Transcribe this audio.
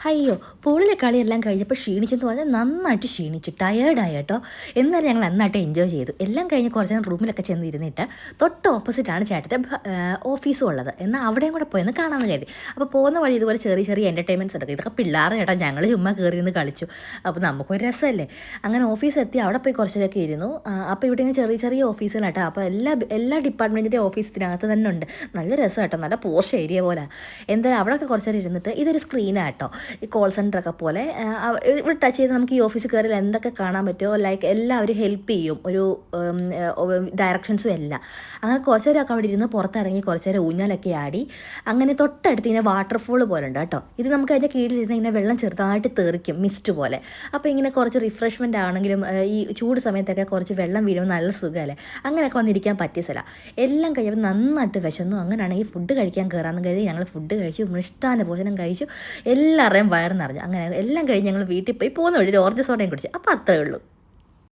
അയ്യോ പൂളിലെ കളിയെല്ലാം കഴിഞ്ഞപ്പോൾ ക്ഷീണിച്ചെന്ന് പറഞ്ഞാൽ നന്നായിട്ട് ക്ഷീണിച്ചു. ടയേർഡായി കേട്ടോ. എന്നാലും ഞങ്ങൾ നന്നായിട്ട് എൻജോയ് ചെയ്തു. എല്ലാം കഴിഞ്ഞ് കുറച്ച് നേരം റൂമിലൊക്കെ ചെന്ന് ഇരുന്നിട്ട് തൊട്ട് ഓപ്പോസിറ്റാണ് ചേട്ടന്റെ ഓഫീസും ഉള്ളത്. എന്നാൽ അവിടെയും കൂടെ പോയെന്ന് കാണാമെന്ന് കരുതി. അപ്പോൾ പോകുന്ന വഴി ഇതുപോലെ ചെറിയ ചെറിയ എന്റർടൈൻമെന്റ്സ് ഉണ്ട് ഇതൊക്കെ പിള്ളേരെ കേട്ടോ. ഞങ്ങൾ ചുമ്മാ കയറി നിന്ന് കളിച്ചു. അപ്പോൾ നമുക്കൊരു രസമല്ലേ? അങ്ങനെ ഓഫീസ് എത്തി. അവിടെ പോയി കുറച്ചൊക്കെ ഇരുന്നു. അപ്പോൾ ഇവിടെ ഇങ്ങനെ ചെറിയ ചെറിയ ഓഫീസുകളാട്ടോ അപ്പോൾ എല്ലാ എല്ലാ ഡിപ്പാർട്ട്മെന്റിന്റെ ഓഫീസ് ഇതിനകത്ത് തന്നെ ഉണ്ട്. നല്ല രസം കേട്ടോ. നല്ല പോഷ് ഏരിയ പോലെ. എന്തായാലും അവിടെയൊക്കെ കുറച്ച് നേരം ഇരുന്നിട്ട് ഇതൊരു സ്ക്രീനാട്ടോ ഈ കോൾ സെന്ററൊക്കെ പോലെ ഇവിടെ ടച്ച് ചെയ്ത് നമുക്ക് ഈ ഓഫീസിൽ കയറിയാൽ എന്തൊക്കെ കാണാൻ പറ്റുമോ ലൈക്ക് എല്ലാവരും ഹെൽപ്പ് ചെയ്യും. ഒരു ഡയറക്ഷൻസും എല്ലാം. അങ്ങനെ കുറച്ച് നേരമൊക്കെ അവിടെ ഇരുന്ന് പുറത്തിറങ്ങി കുറച്ച് നേരം ഊഞ്ഞാലൊക്കെ ആടി. അങ്ങനെ തൊട്ടടുത്ത് ഇങ്ങനെ വാട്ടർഫോൾ പോലെ ഉണ്ട് കേട്ടോ. ഇത് നമുക്ക് അതിന്റെ കീഴിലിരുന്ന് ഇങ്ങനെ വെള്ളം ചെറുതായിട്ട് തെറിക്കും മിസ്റ്റ് പോലെ. അപ്പോൾ ഇങ്ങനെ കുറച്ച് റിഫ്രഷ്മെന്റ് ആണെങ്കിലും ഈ ചൂട് സമയത്തൊക്കെ കുറച്ച് വെള്ളം വീഴുമ്പോൾ നല്ല സുഖമല്ലേ? അങ്ങനെയൊക്കെ വന്നിരിക്കാൻ പറ്റിയ സ്ഥല. എല്ലാം കഴിയുമ്പോൾ നന്നായിട്ട് വിശന്നു. അങ്ങനെയാണെങ്കിൽ ഫുഡ് കഴിക്കാൻ കയറാമെന്ന് കരുതി ഞങ്ങൾ ഫുഡ് കഴിച്ചു മൃഷ്ടാന ഭോജനം കഴിച്ചു. എല്ലാവരുടെയും വയറ് അങ്ങനെ എല്ലാം കഴിഞ്ഞ് ഞങ്ങൾ വീട്ടിൽ പോയി പോകുന്ന വഴി ഒരു ഓറഞ്ച് സോഡയും കുടിച്ചു. അപ്പോൾ അത്രേ ഉള്ളൂ.